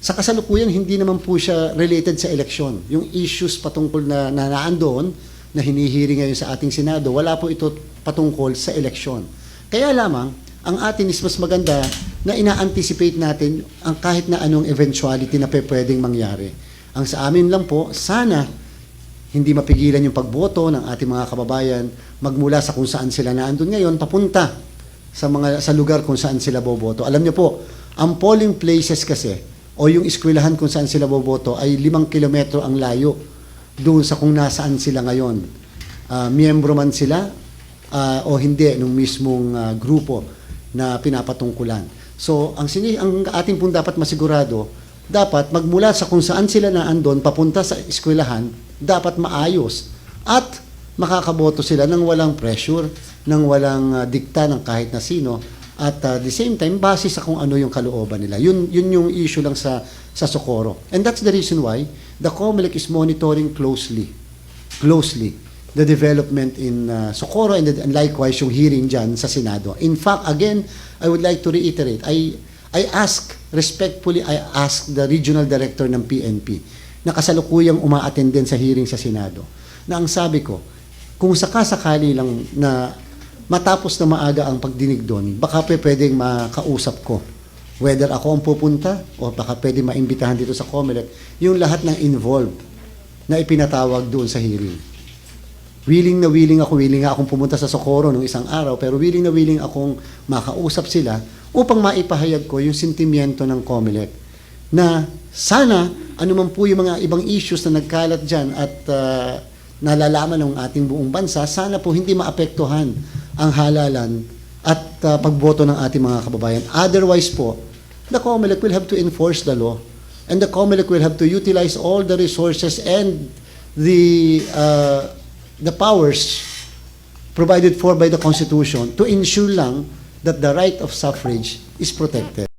Sa kasalukuyan, hindi naman po siya related sa eleksyon. Yung issues patungkol na, na naandoon, na hinihiring ngayon sa ating Senado, wala po ito patungkol sa eleksyon. Kaya lamang, ang atin is mas maganda na ina-anticipate natin ang kahit na anong eventuality na pwedeng mangyari. Ang sa amin lang po, sana hindi mapigilan yung pagboto ng ating mga kababayan magmula sa kung saan sila naandun ngayon papunta sa mga sa lugar kung saan sila boboto. Alam niyo po, ang polling places kasi o yung eskwelahan kung saan sila boboto ay limang kilometro ang layo doon sa kung nasaan sila ngayon. Ah, miyembro man sila ah, o hindi nung mismong ah, grupo na pinapatungkulan. So, ang, sini ang ating pong dapat masigurado, dapat magmula sa kung saan sila naandon papunta sa eskwelahan, dapat maayos at makakaboto sila ng walang pressure, ng walang ah, dikta ng kahit na sino at ah, the same time base sa kung ano yung kalooban nila. Yun yun yung issue lang sa sa Socorro. And that's the reason why the COMELEC is monitoring closely closely the development in uh, Socorro and, and likewise yung hearing dyan sa Senado. In fact, again, I would like to reiterate, I, I ask, respectfully, I ask the regional director ng PNP na kasalukuyang umaattend din sa hearing sa Senado, na ang sabi ko, kung sakasakali lang na matapos na maaga ang pagdinig doon, baka pwedeng makausap ko whether ako ang pupunta o baka pwede maimbitahan dito sa COMELEC, yung lahat ng involved na ipinatawag doon sa hearing. Willing na willing ako, willing nga akong pumunta sa Socorro nung isang araw, pero willing na willing akong makausap sila upang maipahayag ko yung sentimiento ng COMELEC na sana anuman po yung mga ibang issues na nagkalat dyan at ah, nalalaman ng ating buong bansa, sana po hindi maapektuhan ang halalan at ah, pagboto ng ating mga kababayan. Otherwise po, the COMELEC will have to enforce the law and the COMELEC will have to utilize all the resources and the uh, the powers provided for by the Constitution to ensure lang that the right of suffrage is protected.